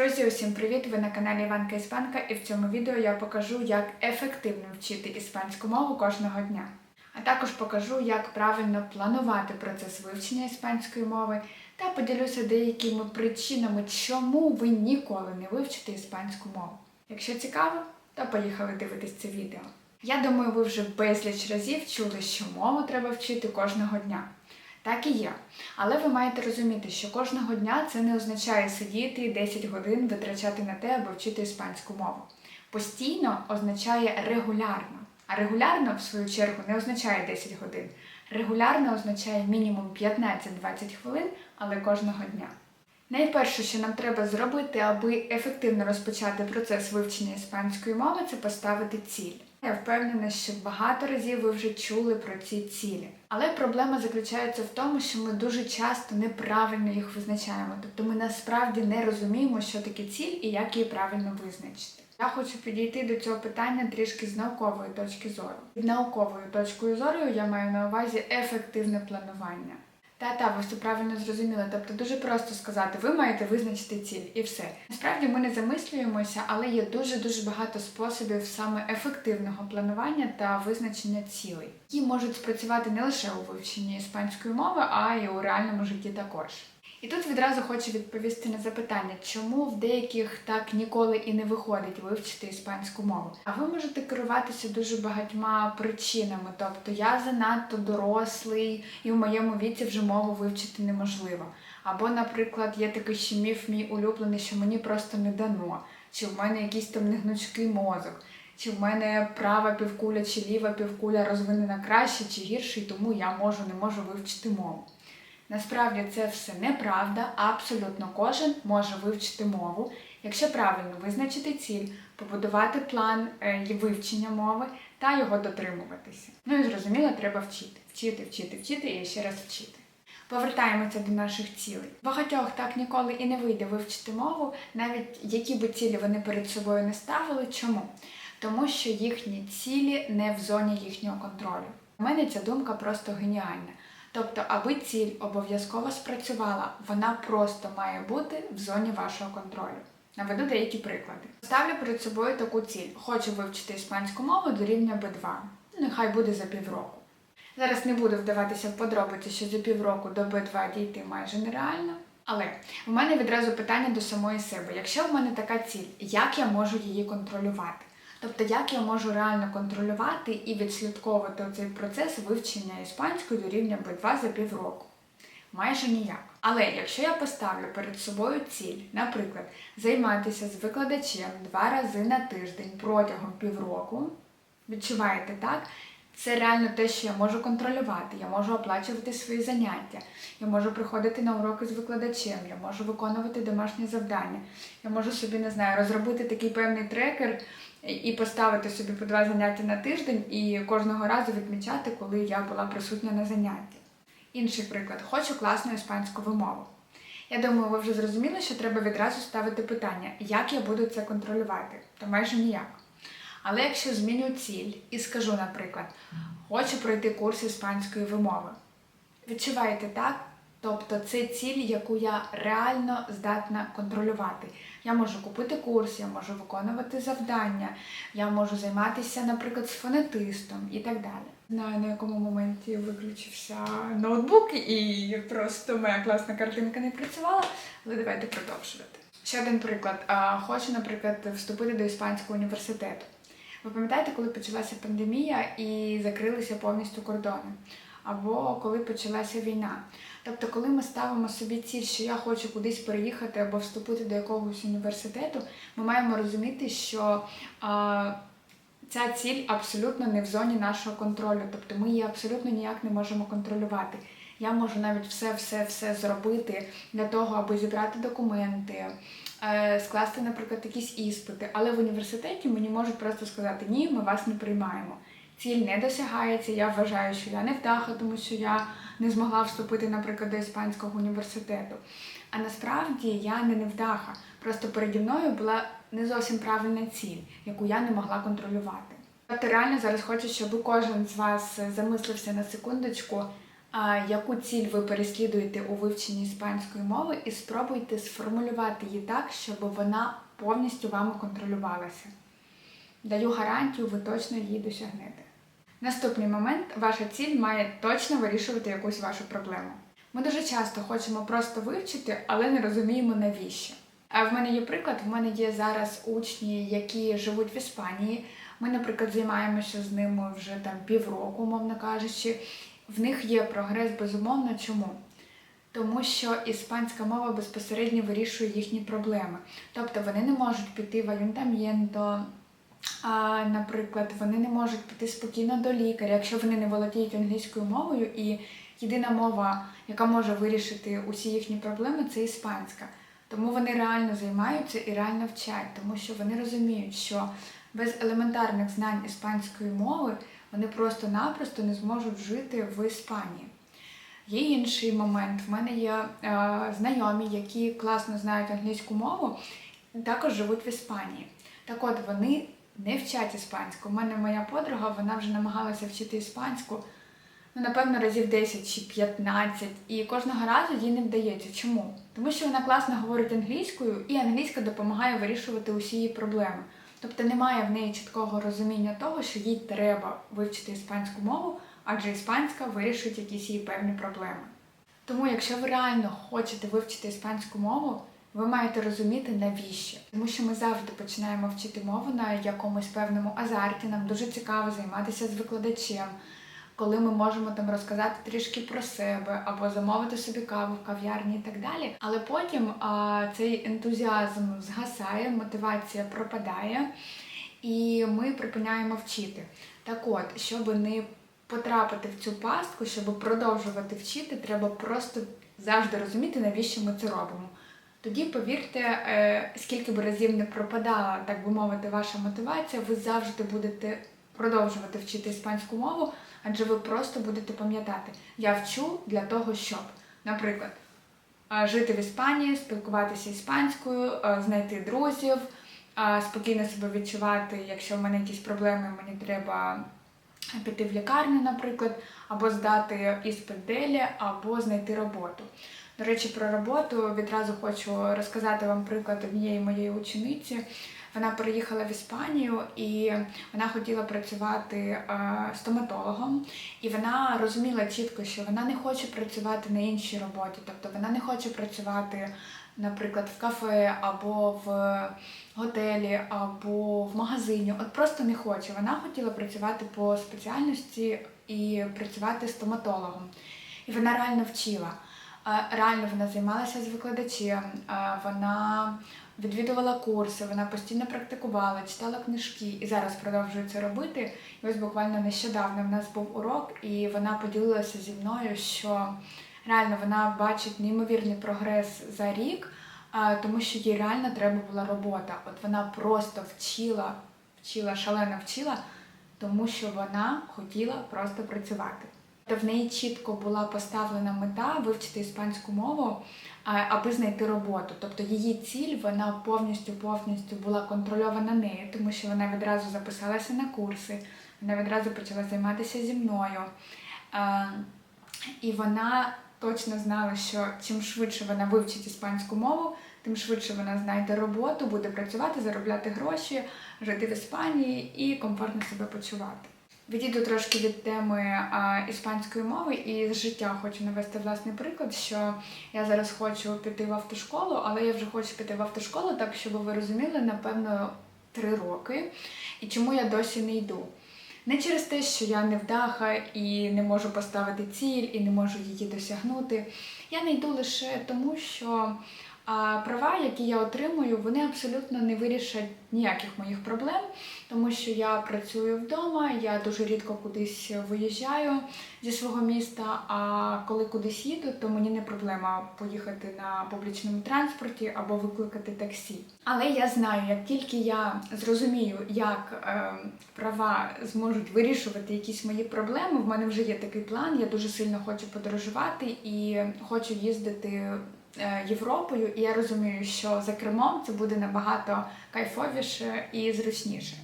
Друзі, усім привіт! Ви на каналі Іванка Іспанка і в цьому відео я покажу, як ефективно вчити іспанську мову кожного дня. А також покажу, як правильно планувати процес вивчення іспанської мови та поділюся деякими причинами, чому ви ніколи не вивчите іспанську мову. Якщо цікаво, то поїхали дивитись це відео. Я думаю, ви вже безліч разів чули, що мову треба вчити кожного дня. Так і є. Але ви маєте розуміти, що кожного дня це не означає сидіти 10 годин витрачати на те, аби вчити іспанську мову. Постійно означає регулярно. А регулярно, в свою чергу, не означає 10 годин. Регулярно означає мінімум 15-20 хвилин, але кожного дня. Найперше, що нам треба зробити, аби ефективно розпочати процес вивчення іспанської мови, це поставити ціль. Я впевнена, що багато разів ви вже чули про ці цілі. Але проблема заключається в тому, що ми дуже часто неправильно їх визначаємо. Тобто ми насправді не розуміємо, що таке ціль і як її правильно визначити. Я хочу підійти до цього питання трішки з наукової точки зору. Під науковою точкою зору я маю на увазі ефективне планування. Та-та, ви все правильно зрозуміли. Тобто дуже просто сказати, ви маєте визначити ціль і все. Насправді ми не замислюємося, але є дуже-дуже багато способів саме ефективного планування та визначення цілей, які можуть спрацювати не лише у вивченні іспанської мови, а й у реальному житті також. І тут відразу хочу відповісти на запитання, чому в деяких так ніколи і не виходить вивчити іспанську мову. А ви можете керуватися дуже багатьма причинами. Тобто я занадто дорослий і в моєму віці вже мову вивчити неможливо. Або, наприклад, є такий ще міф мій улюблений, що мені просто не дано, чи в мене якийсь там негнучкий мозок. Чи в мене права півкуля чи ліва півкуля розвинена краще чи гірше, і тому я можу не можу вивчити мову. Насправді це все неправда, абсолютно кожен може вивчити мову, якщо правильно визначити ціль, побудувати план е, вивчення мови та його дотримуватися. Ну і зрозуміло, треба вчити, вчити, вчити, вчити і ще раз вчити. Повертаємося до наших цілей. Багатьох так ніколи і не вийде вивчити мову, навіть які би цілі вони перед собою не ставили. Чому? Тому що їхні цілі не в зоні їхнього контролю. У мене ця думка просто геніальна. Тобто, аби ціль обов'язково спрацювала, вона просто має бути в зоні вашого контролю. Наведу деякі приклади. Ставлю перед собою таку ціль. Хочу вивчити іспанську мову до рівня B2. Нехай буде за півроку. Зараз не буду вдаватися в подробиці, що за півроку до B2 дійти майже нереально. Але в мене відразу питання до самої себе. Якщо в мене така ціль, як я можу її контролювати? Тобто, як я можу реально контролювати і відслідковувати цей процес вивчення іспанської до рівня B2 за півроку? Майже ніяк. Але якщо я поставлю перед собою ціль, наприклад, займатися з викладачем два рази на тиждень протягом півроку, відчуваєте так? Це реально те, що я можу контролювати. Я можу оплачувати свої заняття, я можу приходити на уроки з викладачем, я можу виконувати домашні завдання, я можу собі не знаю, розробити такий певний трекер і поставити собі по два заняття на тиждень і кожного разу відмічати, коли я була присутня на занятті. Інший приклад: хочу класну іспанську вимову. Я думаю, ви вже зрозуміли, що треба відразу ставити питання, як я буду це контролювати, то майже ніяк. Але якщо зміню ціль і скажу, наприклад, хочу пройти курс іспанської вимови, відчуваєте так? Тобто це ціль, яку я реально здатна контролювати. Я можу купити курс, я можу виконувати завдання, я можу займатися, наприклад, з фонетистом і так далі. Знаю, на якому моменті виключився ноутбук, і просто моя класна картинка не працювала, але давайте продовжувати. Ще один приклад. Хочу, наприклад, вступити до іспанського університету. Ви пам'ятаєте, коли почалася пандемія і закрилися повністю кордони? Або коли почалася війна. Тобто, коли ми ставимо собі ціль, що я хочу кудись переїхати або вступити до якогось університету, ми маємо розуміти, що а, ця ціль абсолютно не в зоні нашого контролю, тобто ми її абсолютно ніяк не можемо контролювати. Я можу навіть все-все-все зробити для того, аби зібрати документи, е, скласти, наприклад, якісь іспити. Але в університеті мені можуть просто сказати Ні, ми вас не приймаємо. Ціль не досягається. Я вважаю, що я не вдаха, тому що я не змогла вступити, наприклад, до іспанського університету. А насправді я не невдаха. Просто переді мною була не зовсім правильна ціль, яку я не могла контролювати. Тобто реально зараз хочу, щоб кожен з вас замислився на секундочку, яку ціль ви переслідуєте у вивченні іспанської мови, і спробуйте сформулювати її так, щоб вона повністю вами контролювалася. Даю гарантію, ви точно її досягнете. Наступний момент ваша ціль має точно вирішувати якусь вашу проблему. Ми дуже часто хочемо просто вивчити, але не розуміємо навіщо. А в мене є приклад, в мене є зараз учні, які живуть в Іспанії. Ми, наприклад, займаємося з ними вже там півроку, умовно кажучи. В них є прогрес, безумовно. Чому? Тому що іспанська мова безпосередньо вирішує їхні проблеми. Тобто вони не можуть піти в аюнтам'єнто, а, наприклад, вони не можуть піти спокійно до лікаря, якщо вони не володіють англійською мовою, і єдина мова, яка може вирішити усі їхні проблеми, це іспанська. Тому вони реально займаються і реально вчать, тому що вони розуміють, що без елементарних знань іспанської мови вони просто-напросто не зможуть жити в Іспанії. Є інший момент. В мене є е, знайомі, які класно знають англійську мову, також живуть в Іспанії. Так от вони не вчать іспанську. У мене моя подруга, вона вже намагалася вчити іспанську, ну, напевно, разів 10 чи 15, і кожного разу їй не вдається. Чому? Тому що вона класно говорить англійською, і англійська допомагає вирішувати усі її проблеми. Тобто немає в неї чіткого розуміння того, що їй треба вивчити іспанську мову, адже іспанська вирішить якісь її певні проблеми. Тому, якщо ви реально хочете вивчити іспанську мову, ви маєте розуміти навіщо. Тому що ми завжди починаємо вчити мову на якомусь певному азарті. Нам дуже цікаво займатися з викладачем, коли ми можемо там розказати трішки про себе або замовити собі каву в кав'ярні і так далі. Але потім а, цей ентузіазм згасає, мотивація пропадає, і ми припиняємо вчити. Так от, щоб не потрапити в цю пастку, щоб продовжувати вчити, треба просто завжди розуміти, навіщо ми це робимо. Тоді, повірте, е, скільки б разів не пропадала, так би мовити, ваша мотивація, ви завжди будете продовжувати вчити іспанську мову, адже ви просто будете пам'ятати, я вчу для того, щоб, наприклад, е, жити в Іспанії, спілкуватися іспанською, е, знайти друзів, спокійно себе відчувати, якщо в мене якісь проблеми, мені треба піти в лікарню, наприклад, або здати іспит делі, або знайти роботу. До речі, про роботу відразу хочу розказати вам приклад однієї моєї учениці. Вона переїхала в Іспанію і вона хотіла працювати е, стоматологом, і вона розуміла чітко, що вона не хоче працювати на іншій роботі, тобто вона не хоче працювати, наприклад, в кафе або в готелі, або в магазині. От просто не хоче. Вона хотіла працювати по спеціальності і працювати стоматологом. І вона реально вчила. Реально вона займалася з викладачем, вона відвідувала курси, вона постійно практикувала, читала книжки і зараз продовжує це робити. І ось буквально нещодавно в нас був урок, і вона поділилася зі мною, що реально вона бачить неймовірний прогрес за рік, тому що їй реально треба була робота. От вона просто вчила, вчила, шалено вчила, тому що вона хотіла просто працювати. Та в неї чітко була поставлена мета вивчити іспанську мову, аби знайти роботу. Тобто її ціль вона повністю повністю була контрольована нею, тому що вона відразу записалася на курси, вона відразу почала займатися зі мною. І вона точно знала, що чим швидше вона вивчить іспанську мову, тим швидше вона знайде роботу, буде працювати, заробляти гроші, жити в Іспанії і комфортно себе почувати. Відійду трошки від теми а, іспанської мови і з життя хочу навести власний приклад, що я зараз хочу піти в автошколу, але я вже хочу піти в автошколу, так щоб ви розуміли, напевно, три роки. І чому я досі не йду? Не через те, що я невдаха і не можу поставити ціль, і не можу її досягнути. Я не йду лише тому, що а, права, які я отримую, вони абсолютно не вирішать ніяких моїх проблем, тому що я працюю вдома, я дуже рідко кудись виїжджаю зі свого міста. А коли кудись їду, то мені не проблема поїхати на публічному транспорті або викликати таксі. Але я знаю, як тільки я зрозумію, як е, права зможуть вирішувати якісь мої проблеми, в мене вже є такий план. Я дуже сильно хочу подорожувати і хочу їздити. Е, Європою, і я розумію, що за кермом це буде набагато кайфовіше і зручніше.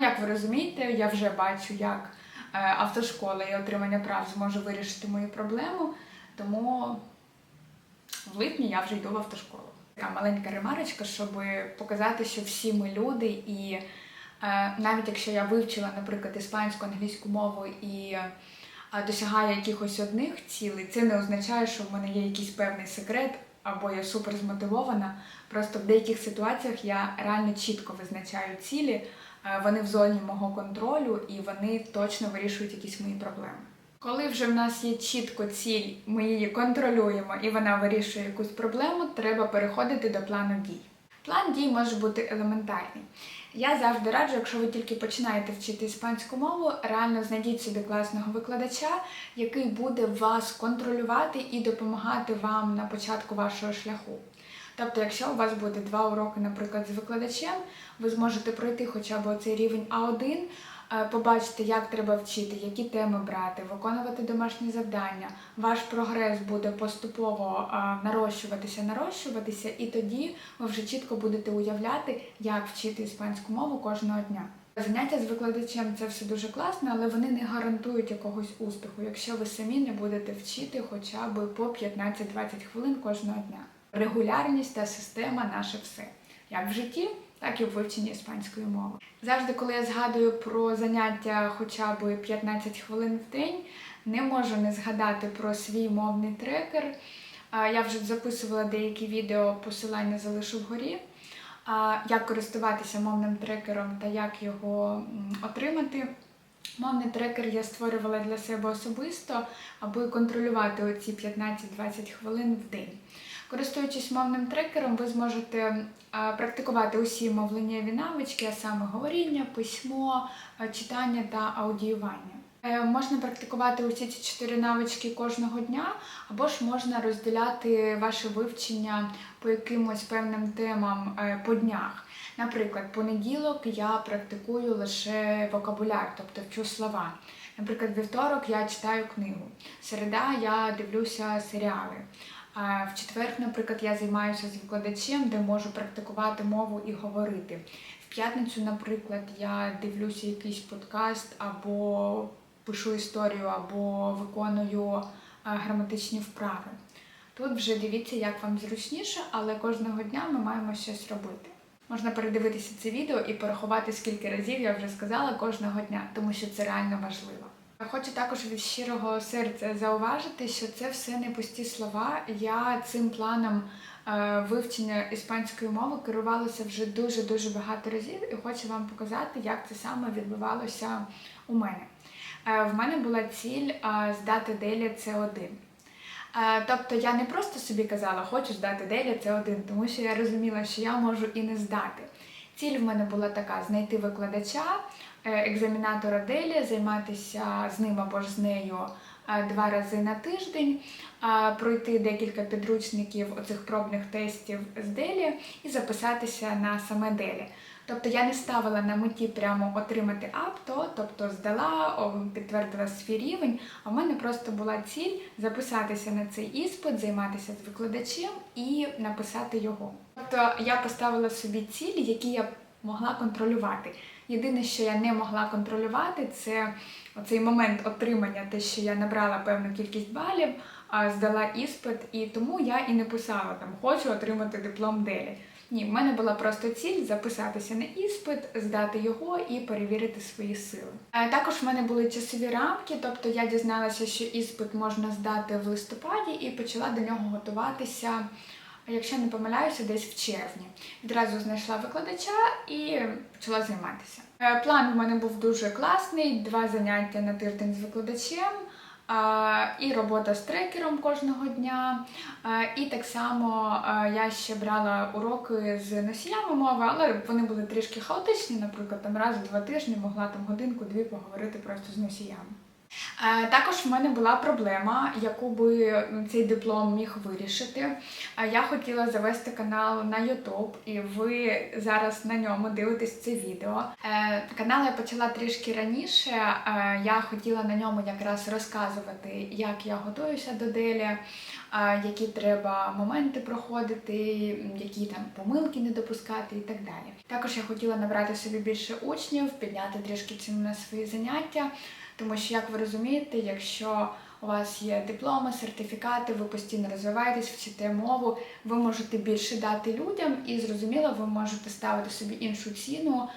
Як ви розумієте, я вже бачу, як автошколи і отримання прав зможе вирішити мою проблему. Тому в липні я вже йду в автошколу. Така маленька ремарочка, щоб показати, що всі ми люди, і е, навіть якщо я вивчила, наприклад, іспанську, англійську мову і е, досягаю якихось одних цілей, це не означає, що в мене є якийсь певний секрет або я супер змотивована. Просто в деяких ситуаціях я реально чітко визначаю цілі, е, вони в зоні мого контролю і вони точно вирішують якісь мої проблеми. Коли вже в нас є чітко ціль, ми її контролюємо і вона вирішує якусь проблему, треба переходити до плану дій. План дій може бути елементарний. Я завжди раджу, якщо ви тільки починаєте вчити іспанську мову, реально знайдіть собі класного викладача, який буде вас контролювати і допомагати вам на початку вашого шляху. Тобто, якщо у вас буде два уроки, наприклад, з викладачем, ви зможете пройти хоча б оцей рівень А1, е, побачити, як треба вчити, які теми брати, виконувати домашні завдання. Ваш прогрес буде поступово е, нарощуватися, нарощуватися, і тоді ви вже чітко будете уявляти, як вчити іспанську мову кожного дня. Заняття з викладачем це все дуже класно, але вони не гарантують якогось успіху, якщо ви самі не будете вчити хоча б по 15-20 хвилин кожного дня. Регулярність та система наше все. Як в житті, так і в вивченні іспанської мови. Завжди, коли я згадую про заняття хоча б 15 хвилин в день, не можу не згадати про свій мовний трекер. Я вже записувала деякі відео, посилання залишу вгорі. Як користуватися мовним трекером та як його отримати. Мовний трекер я створювала для себе особисто, аби контролювати оці 15-20 хвилин в день. Користуючись мовним трекером, ви зможете практикувати усі мовленнєві навички, а саме говоріння, письмо, читання та аудіювання. Е, Можна практикувати усі ці чотири навички кожного дня, або ж можна розділяти ваше вивчення по якимось певним темам е, по днях. Наприклад, понеділок я практикую лише вокабуляр, тобто вчу слова. Наприклад, вівторок я читаю книгу, середа я дивлюся серіали. В четвер, наприклад, я займаюся з викладачем, де можу практикувати мову і говорити. В п'ятницю, наприклад, я дивлюся якийсь подкаст або пишу історію, або виконую граматичні вправи. Тут вже дивіться, як вам зручніше, але кожного дня ми маємо щось робити. Можна передивитися це відео і порахувати, скільки разів я вже сказала кожного дня, тому що це реально важливо. Хочу також від щирого серця зауважити, що це все не пусті слова. Я цим планом е, вивчення іспанської мови керувалася вже дуже дуже багато разів, і хочу вам показати, як це саме відбувалося у мене. Е, В мене була ціль е, здати Делі С1. Е, Тобто я не просто собі казала, хочу здати Делі С1, тому що я розуміла, що я можу і не здати. Ціль в мене була така: знайти викладача, е, екзамінатора Делі, займатися з ним або ж з нею е, два рази на тиждень, пройти декілька підручників оцих пробних тестів з Делі і записатися на саме Делі. Тобто я не ставила на меті прямо отримати АПТО, тобто здала, підтвердила свій рівень, а в мене просто була ціль записатися на цей іспит, займатися з викладачем і написати його. Тобто я поставила собі цілі, які я могла контролювати. Єдине, що я не могла контролювати, це оцей момент отримання, те, що я набрала певну кількість балів, здала іспит, і тому я і не писала там хочу отримати диплом Делі. Ні, в мене була просто ціль записатися на іспит, здати його і перевірити свої сили. Також в мене були часові рамки, тобто я дізналася, що іспит можна здати в листопаді і почала до нього готуватися. Якщо не помиляюся, десь в червні. Відразу знайшла викладача і почала займатися. Е, План в мене був дуже класний: два заняття на тиждень з викладачем, і робота з трекером кожного дня. І так само я ще брала уроки з носіями мови, але вони були трішки хаотичні. Наприклад, там раз у два тижні могла там годинку-дві поговорити просто з носіями. Е, Також в мене була проблема, яку би цей диплом міг вирішити. Я хотіла завести канал на YouTube, і ви зараз на ньому дивитесь це відео. Е, Канал я почала трішки раніше. Е, Я хотіла на ньому якраз розказувати, як я готуюся до делі, які треба моменти проходити, які там помилки не допускати і так далі. Також я хотіла набрати собі більше учнів, підняти трішки ціну на свої заняття. Тому що, як ви розумієте, якщо у вас є дипломи, сертифікати, ви постійно розвиваєтесь, вчите мову, ви можете більше дати людям, і зрозуміло, ви можете ставити собі іншу ціну,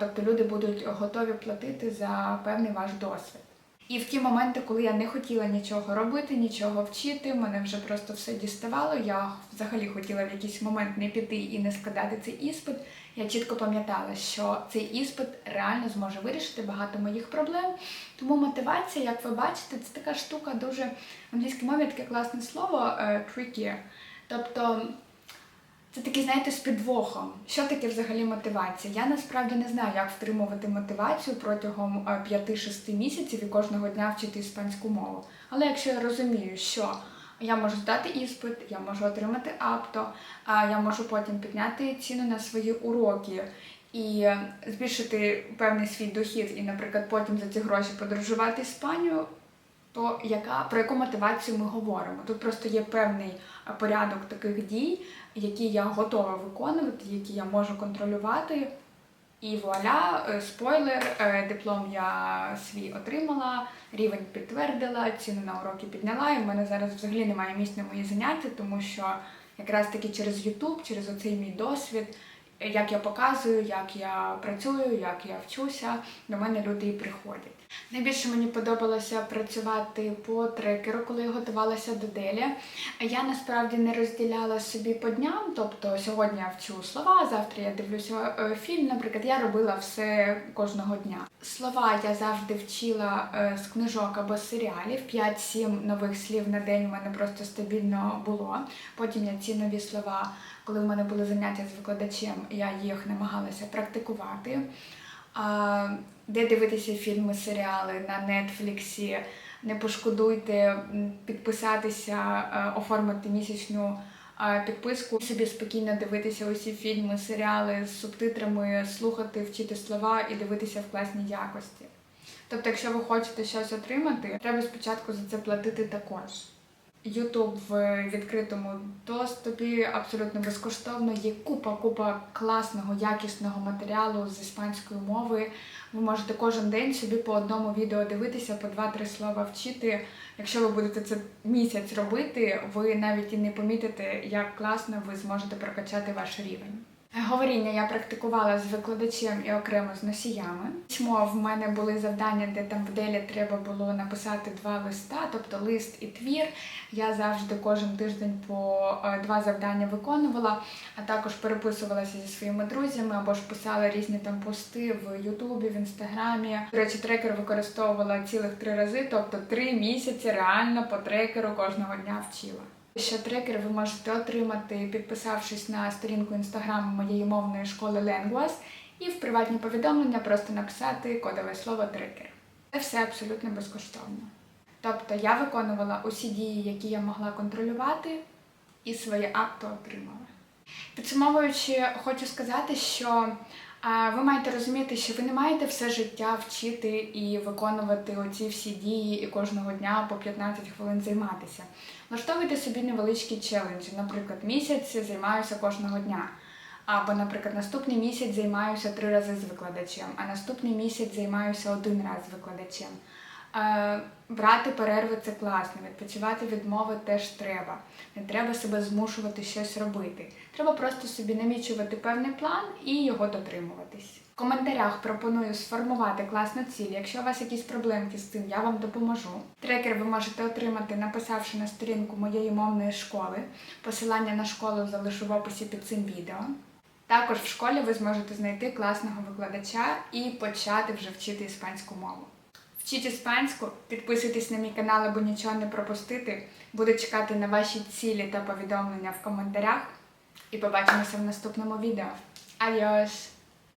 тобто люди будуть готові платити за певний ваш досвід. І в ті моменти, коли я не хотіла нічого робити, нічого вчити, мене вже просто все діставало. Я взагалі хотіла в якийсь момент не піти і не складати цей іспит. Я чітко пам'ятала, що цей іспит реально зможе вирішити багато моїх проблем. Тому мотивація, як ви бачите, це така штука дуже в англійській мові таке класне слово е, tricky. Тобто це такий, знаєте, з підвохом. Що таке взагалі мотивація? Я насправді не знаю, як втримувати мотивацію протягом е, 5-6 місяців і кожного дня вчити іспанську мову. Але якщо я розумію, що я можу здати іспит, я можу отримати апто, я можу потім підняти ціну на свої уроки і е, збільшити певний свій дохід, і, наприклад, потім за ці гроші подорожувати Іспанію, то яка про яку мотивацію ми говоримо? Тут просто є певний е, порядок таких дій, які я готова виконувати, які я можу контролювати. І вуаля, е, спойлер, е, диплом я свій отримала, рівень підтвердила, ціну на уроки підняла, і в мене зараз взагалі немає місць на мої заняття, тому що якраз таки через YouTube, через оцей мій досвід, як я показую, як я працюю, як я вчуся, до мене люди і приходять. Найбільше мені подобалося працювати по трекеру, коли я готувалася до делі. Я насправді не розділяла собі по дням, тобто сьогодні я вчу слова, завтра я дивлюся е, фільм. Наприклад, я робила все кожного дня. Слова я завжди вчила е, з книжок або з серіалів. 5-7 нових слів на день у мене просто стабільно було. Потім я ці нові слова, коли в мене були заняття з викладачем, я їх намагалася практикувати. Де дивитися фільми, серіали на Нетфліксі. Не пошкодуйте підписатися, е, оформити місячну е, підписку, собі спокійно дивитися усі фільми, серіали з субтитрами, слухати, вчити слова і дивитися в класній якості. Тобто, якщо ви хочете щось отримати, треба спочатку за це платити також. Ютуб в відкритому доступі абсолютно безкоштовно. Є купа, купа класного, якісного матеріалу з іспанської мови. Ви можете кожен день собі по одному відео дивитися, по два-три слова вчити. Якщо ви будете це місяць робити, ви навіть і не помітите, як класно ви зможете прокачати ваш рівень. Говоріння я практикувала з викладачем і окремо з носіями. Письмо в мене були завдання, де там в делі треба було написати два листа, тобто лист і твір. Я завжди кожен тиждень по е, два завдання виконувала, а також переписувалася зі своїми друзями або ж писала різні там пости в Ютубі, в інстаграмі. До речі, трекер використовувала цілих три рази, тобто три місяці реально по трекеру кожного дня вчила. Ще трекер ви можете отримати, підписавшись на сторінку інстаграму моєї мовної школи Lenguas і в приватні повідомлення просто написати кодове слово трекер. Це все абсолютно безкоштовно. Тобто я виконувала усі дії, які я могла контролювати, і своє акто отримала. Підсумовуючи, хочу сказати, що ви маєте розуміти, що ви не маєте все життя вчити і виконувати оці всі дії і кожного дня по 15 хвилин займатися. Влаштовуйте собі невеличкі челенджі. Наприклад, місяць займаюся кожного дня. Або, наприклад, наступний місяць займаюся три рази з викладачем, а наступний місяць займаюся один раз з викладачем. Е, брати перерви це класно, відпочивати від мови теж треба. Не треба себе змушувати щось робити. Треба просто собі намічувати певний план і його дотримуватись. В коментарях пропоную сформувати класну ціль. Якщо у вас якісь проблемки з цим, я вам допоможу. Трекер ви можете отримати, написавши на сторінку моєї мовної школи. Посилання на школу залишу в описі під цим відео. Також в школі ви зможете знайти класного викладача і почати вже вчити іспанську мову. Вчіть іспанську, підписуйтесь на мій канал, аби нічого не пропустити. Буду чекати на ваші цілі та повідомлення в коментарях. І побачимося в наступному відео. Адіос!